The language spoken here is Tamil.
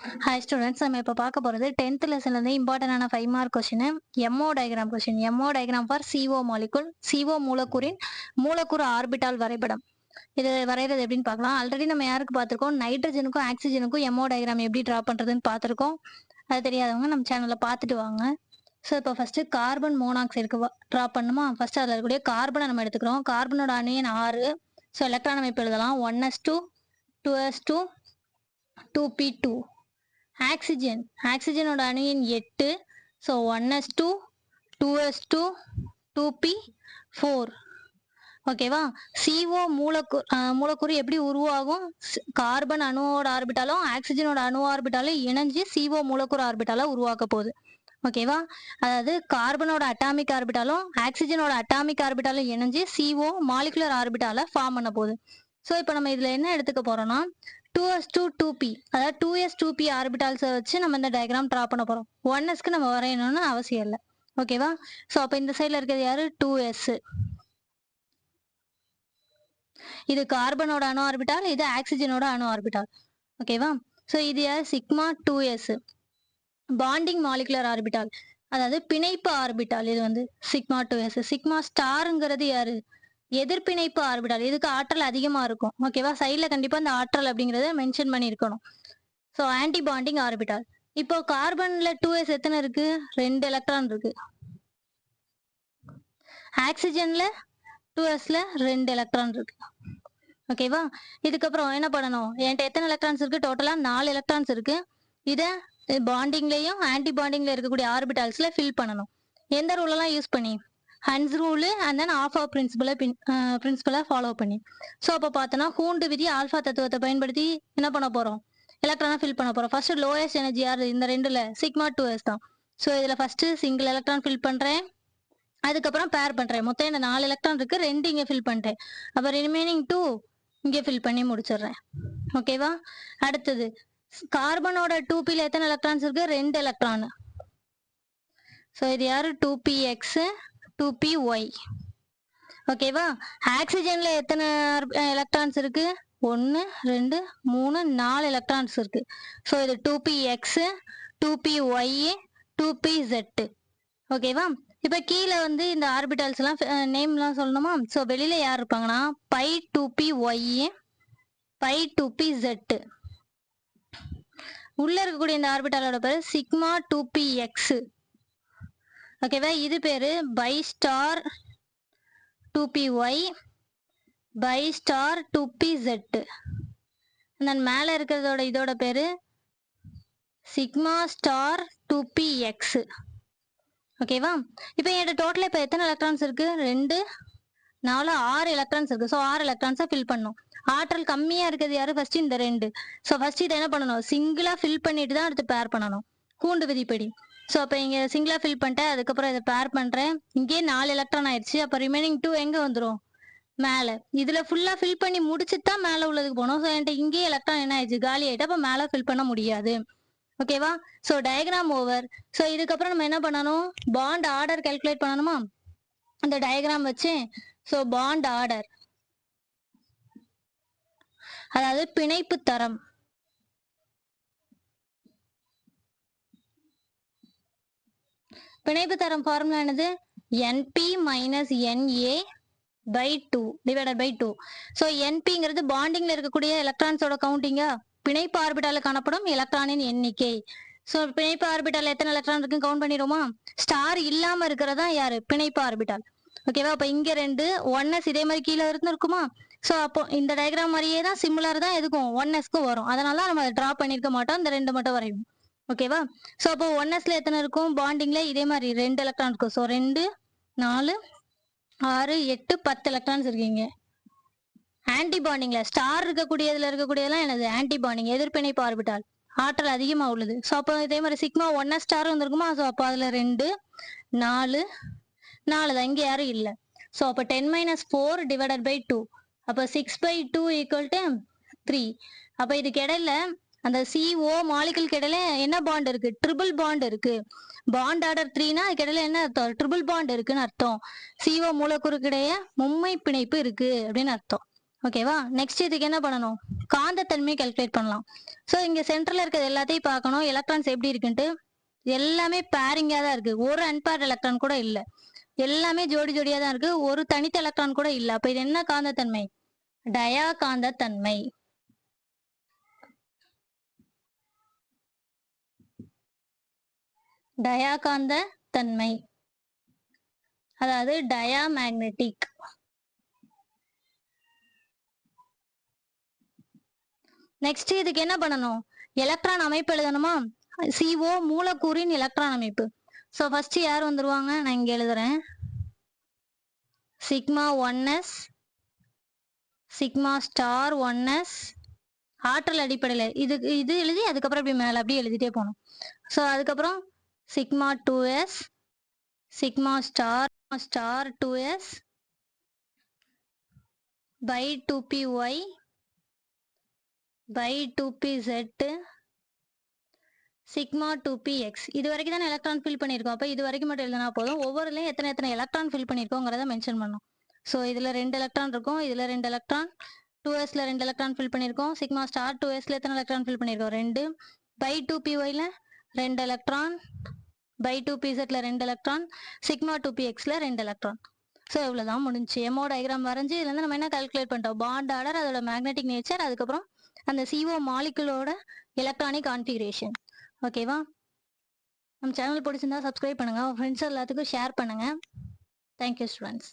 ஹாய் ஸ்டூடெண்ட்ஸ் நம்ம இப்போ பார்க்க போகிறது டென்த் லெசன்லேருந்து இம்பார்ட்டண்டான five mark question MO diagram question MO diagram for CO molecule CO மூலக்கூறின் மூலக்கூறு ஆர்பிட்டால் வரைபடம். இது வரைகிறது எப்படின்னு பார்க்கலாம். ஆல்ரெடி நம்ம யாருக்கு பார்த்துருக்கோம்? நைட்ரஜனுக்கும் ஆக்சிஜனுக்கும் எம்ஓ டயக்ராம் எப்படி ட்ரா பண்ணுறதுன்னு பார்த்துருக்கோம். அது தெரியாதவங்க நம்ம சேனலில் பார்த்துட்டு வாங்க. ஸோ இப்போ ஃபஸ்ட்டு கார்பன் மோனாக்சைடுக்கு ட்ரா பண்ணுமா? ஃபர்ஸ்ட் அதில் இருக்கக்கூடிய கார்பனை நம்ம எடுத்துக்கிறோம். கார்பனோட அணியன் ஆறு. ஸோ எலக்ட்ரான் அமைப்பு எழுதலாம். One s two two s two two p two oxygen ஆக்சிஜனோட அணு எண் எட்டு. So one s two two s two two p four ஓகேவா சிஓ மூலக்கூறு மூலக்கூறு எப்படி உருவாகும்? ஸ்- கார்பன் அணுவோட ஆர்பிட்டாலும் ஆக்சிஜனோட அணு ஆர்பிட்டாலும் இணைஞ்சு சிஓ மூலக்கூறு ஆர்பிட்டாலும் உருவாக்க போகுது. ஓகேவா அதாவது கார்பனோட அட்டாமிக் ஆர்பிட்டாலும் ஆக்சிஜனோட அட்டாமிக் ஆர்பிட்டாலும் இணைஞ்சு சிஓ மாலிகுலர் ஆர்பிட்டால ஃபார்ம் பண்ண போகுது. ஸோ இப்போ நம்ம இதில் என்ன எடுத்துக்க போகிறோம்னா two s two two p அதாவது டூ எஸ் டூ பி ஆர்பிட்டால்ஸை வச்சு நம்ம இந்த டயக்ராம் ட்ரா பண்ண போகிறோம் ஒன் எஸ்க்கு நம்ம வரையணும்னு அவசியம் இல்லை. ஓகேவா ஸோ அப்போ இந்த சைடில் இருக்கிறது யாரு? டூ எஸ் இது கார்பனோட அணு ஆர்பிட்டால் இது ஆக்சிஜனோட அணு ஆர்பிட்டால் ஓகேவா ஸோ இது யார்? Sigma two s bonding molecular orbital அதாவது பிணைப்பு ஆர்பிட்டால் இது வந்து சிக்மா டூ எஸ் சிக்மா ஸ்டாருங்கிறது யாரு? எதிர்பிணைப்பு ஆர்பிட்டால் இதுக்கு ஆற்றல் அதிகமா இருக்கும். ஓகேவா சைட்ல கண்டிப்பா அந்த ஆற்றல் அப்படிங்கறத மென்ஷன் பண்ணியிருக்கணும். ஸோ ஆன்டி பாண்டிங் ஆர்பிட்டால் இப்போ கார்பன்ல டூ எஸ் எத்தனை இருக்கு? ரெண்டு எலக்ட்ரான் இருக்கு. ஆக்சிஜன்ல டூ எஸ்ல ரெண்டு எலக்ட்ரான் இருக்கு. ஓகேவா இதுக்கப்புறம் என்ன பண்ணணும்? என்கிட்ட எத்தனை எலக்ட்ரான்ஸ் இருக்கு? டோட்டலா நாலு எலக்ட்ரான்ஸ் இருக்கு. இதை பாண்டிங்லயும் ஆன்டி பாண்டிங்ல இருக்கக்கூடிய ஆர்பிட்டால்ஸ்ல ஃபில் பண்ணணும். எந்த ரூல் எல்லாம் யூஸ் பண்ணி? Hund's rule and then aufbau பிரின்சிபலை பின் பிரின்சிபலை ஃபாலோ பண்ணி. ஸோ அப்போ பார்த்தோன்னா ஹூண்டு விதி ஆல்ஃபா தத்துவத்தை பயன்படுத்தி என்ன பண்ண போகிறோம் எலக்ட்ரானை ஃபில் பண்ண போகிறோம் ஃபர்ஸ்ட் லோயஸ்ட் எனர்ஜி யார்? இந்த ரெண்டுல சிக்மா டூ எஸ் தான். ஸோ இதில் ஃபர்ஸ்ட் சிங்கிள் எலக்ட்ரான் ஃபில் பண்ணுறேன் அதுக்கப்புறம் பேர் பண்ணுறேன் மொத்தம் இந்த நாலு எலக்ட்ரான் இருக்கு. ரெண்டு இங்கே ஃபில் பண்ணிட்டேன் அப்போ ரிமைனிங் டூ இங்கே ஃபில் பண்ணி முடிச்சிடுறேன். ஓகேவா அடுத்தது கார்பனோட டூ பியில் எத்தனை எலக்ட்ரான்ஸ் இருக்கு? ரெண்டு எலக்ட்ரான் ஸோ இது யாரு? Two p x two p y ஓகேவா ஆக்சிஜனில் எத்தனை எலக்ட்ரான்ஸ் இருக்கு? ஒன்று ரெண்டு மூணு நாலு எலக்ட்ரான்ஸ் இருக்கு. ஸோ இது two p x two p y two p z ஓகேவா இப்போ கீழே வந்து இந்த ஆர்பிட்டல்ஸ்லாம் நேம்லாம் சொல்லணுமா? ஸோ வெளியில் யார் இருப்பாங்கன்னா? Pi two p y pi two p z உள்ளே இருக்கக்கூடிய இந்த ஆர்பிட்டாலோட பேர் சிக்மா டூ பி எக்ஸு ஓகேவா இது பேரு pi star two p y pi star two p z then மேலே இருக்கிறதோட இதோட பேரு sigma star two p x ஓகேவா இப்போ என்னோட டோட்டலாக இப்போ எத்தனை எலக்ட்ரான்ஸ் இருக்கு? ரெண்டு நாலு ஆறு எலக்ட்ரான்ஸ் இருக்கு. ஸோ ஆறு எலக்ட்ரான்ஸை ஃபில் பண்ணும் ஆற்றல் கம்மியா இருக்கிறது யாரு? ஃபர்ஸ்ட் இந்த ரெண்டு. ஸோ ஃபர்ஸ்ட் இதை என்ன பண்ணணும்? சிங்கிளா ஃபில் பண்ணிட்டு தான் அடுத்து பேர் பண்ணணும். கூண்டு விதிப்படி. ஸோ அப்போ இங்கே சிங்கிளாக ஃபில் பண்ணிட்டேன். அதுக்கப்புறம் இதை பேர் பண்ணுறேன் இங்கேயே நாலு எலக்ட்ரான் ஆயிடுச்சு. அப்போ ரிமைனிங் டூ எங்கே வந்துடும் மேலே. இதில் ஃபுல்லாக ஃபில் பண்ணி முடிச்சுட்டு தான் மேலே உள்ளதுக்கு போகணும். ஸோ என்கிட்ட இங்கேயே எலக்ட்ரான் என்ன ஆயிடுச்சு? காலி ஆகிட்டு அப்போ மேலே ஃபில் பண்ண முடியாது. ஓகேவா ஸோ டயக்ராம் ஓவர் ஸோ இதுக்கப்புறம் நம்ம என்ன பண்ணணும்? பாண்ட் ஆர்டர் கால்குலேட் பண்ணணுமா? அந்த டயக்ராம் வச்சு. ஸோ பாண்ட் ஆர்டர் அதாவது பிணைப்பு தரம். பிணைப்பு தரம் ஃபார்முலா என்னது? NB minus NA by two divided by two so என்பிங்கிறது பாண்டிங்ல இருக்கக்கூடிய எலக்ட்ரான்ஸோட கவுண்டிங்கா பிணைப்பு ஆர்பிட்டால காணப்படும் எலக்ட்ரானின் எண்ணிக்கை. ஸோ பிணைப்பு ஆர்பிட்டால் எத்தனை எலக்ட்ரான் இருக்குன்னு கவுண்ட் பண்ணிடுவோமா? ஸ்டார் இல்லாம இருக்கிறதா யாரு? பிணைப்பு ஆர்பிட்டால் ஓகேவா அப்ப இங்க ரெண்டு ஒன்னஸ் இதே மாதிரி கீழே இருந்து இருக்குமா? ஸோ அப்போ இந்த டயக்ராம் மாதிரியே தான் சிமிலர் தான் எதுக்கும்? ஒன்னஸ்க்கும் வரும். அதனால நம்ம அதை ட்ரா பண்ணியிருக்க மாட்டோம். இந்த ரெண்டு மட்டும் வரையும். ஓகேவா? ஸோ அப்போ ஒன் எஸ்ல எத்தனை இருக்கும்? பாண்டிங்ல இதே மாதிரி ரெண்டு எலக்ட்ரான் இருக்கும். ஸோ ரெண்டு நாலு ஆறு எட்டு பத்து எலக்ட்ரான்ஸ் இருக்கீங்க. ஆன்டி பாண்டிங்ல ஸ்டார் இருக்கக்கூடியதுல இருக்கக்கூடியதெல்லாம் என்னது? ஆன்டி பாண்டிங் எதிர்ப்பினை பார்பிட்டால் ஆற்றல் அதிகமாக உள்ளது. ஸோ அப்போ இதே மாதிரி சிக்மா ஒன்னா ஸ்டார் வந்திருக்குமா? ஸோ அப்போ அதில் ரெண்டு நாலு நாலு தான். இங்கே யாரும் இல்லை. ஸோ அப்போ ten minus four divided by two அப்போ six by two equal to three அப்போ இதுக்கு இடையில அந்த சிஓ மாலிகுலுக்கு இடையில என்ன பாண்ட் இருக்கு? ட்ரிபிள் பாண்ட் இருக்கு. பாண்ட் ஆர்டர் த்ரீனா அதுக்கு இடையில என்ன அர்த்தம்? ட்ரிபிள் பாண்ட் இருக்குன்னு அர்த்தம். சிஓ மூலக்கூறு கிடையே மும்மை பிணைப்பு இருக்கு அப்படின்னு அர்த்தம். ஓகேவா நெக்ஸ்ட் இதுக்கு என்ன பண்ணணும்? காந்தத்தன்மையை கல்குலேட் பண்ணலாம். ஸோ இங்க சென்டர்ல இருக்கிறது எல்லாத்தையும் பார்க்கணும். எலக்ட்ரான்ஸ் எப்படி இருக்குன்ட்டு? எல்லாமே பேரிங்கா தான் இருக்கு. ஒரு அன்பேர் எலக்ட்ரான் கூட இல்லை. எல்லாமே ஜோடி ஜோடியா தான் இருக்கு. ஒரு தனித்த எலக்ட்ரான் கூட இல்லை. அப்ப இது என்ன காந்தத்தன்மை? டயா காந்தத்தன்மை டயாகாந்த தன்மை. அதாவது டயா மேக்னெட்டிக் நெக்ஸ்ட் இதுக்கு என்ன பண்ணணும்? எலக்ட்ரான் அமைப்பு எழுதணுமா? சிஓ மூலக்கூறின் எலக்ட்ரான் அமைப்பு. ஸோ ஃபர்ஸ்ட் யார் வந்துருவாங்க? நான் இங்க எழுதுறேன். Sigma one s sigma star one s ஆற்றல் அடிப்படையில். இது இது எழுதி அதுக்கப்புறம் இப்படி மேலே அப்படியே எழுதிட்டே போகணும். ஸோ அதுக்கப்புறம் sigma 2s sigma star star two pi two pi two p z sigma two p x. இது வரைக்கும் தான் எலக்ட்ரான் ஃபில் பண்ணியிருக்கோம். அப்போ இது வரைக்கும் மட்டும் எழுதினா போதும். ஒவ்வொருலையும் எத்தனை எத்தனை எலக்ட்ரான் ஃபில் பண்ணியிருக்கோங்கிறத மென்ஷன் பண்ணும். ஸோ இதில் ரெண்டு எலக்ட்ரான் இருக்கும். இதில் ரெண்டு எலக்ட்ரான் டூ எஸ்ல ரெண்டு எலக்ட்ரான் ஃபில் பண்ணியிருக்கோம். சிக்மா ஸ்டார் டூ எஸ்ல எத்தனை எலக்ட்ரான் ஃபில் பண்ணியிருக்கோம்? ரெண்டு. பை டூ பி ரெண்டு எலக்ட்ரான் பை டூ பி ரெண்டு எலக்ட்ரான் சிக்மா டூ பி எக்ஸ்ல ரெண்டு எலக்ட்ரான் ஸோ இவ்வளோதான் முடிஞ்சு. எமோ டயக்ராம் வரைஞ்சி இதுலேருந்து நம்ம என்ன கால்குலேட் பண்ணிட்டோம்? பாண்ட் ஆர்டர் அதோட மேக்னெட்டிக் நேச்சர் அதுக்கப்புறம் அந்த சிஓ மாலிகுலோட எலக்ட்ரானிக் கான்ஃபிகரேஷன் ஓகேவா நம்ம சேனல் பிடிச்சிருந்தா சப்ஸ்கிரைப் பண்ணுங்க. ஃப்ரெண்ட்ஸ் எல்லாத்துக்கும் ஷேர் பண்ணுங்க. Thank you students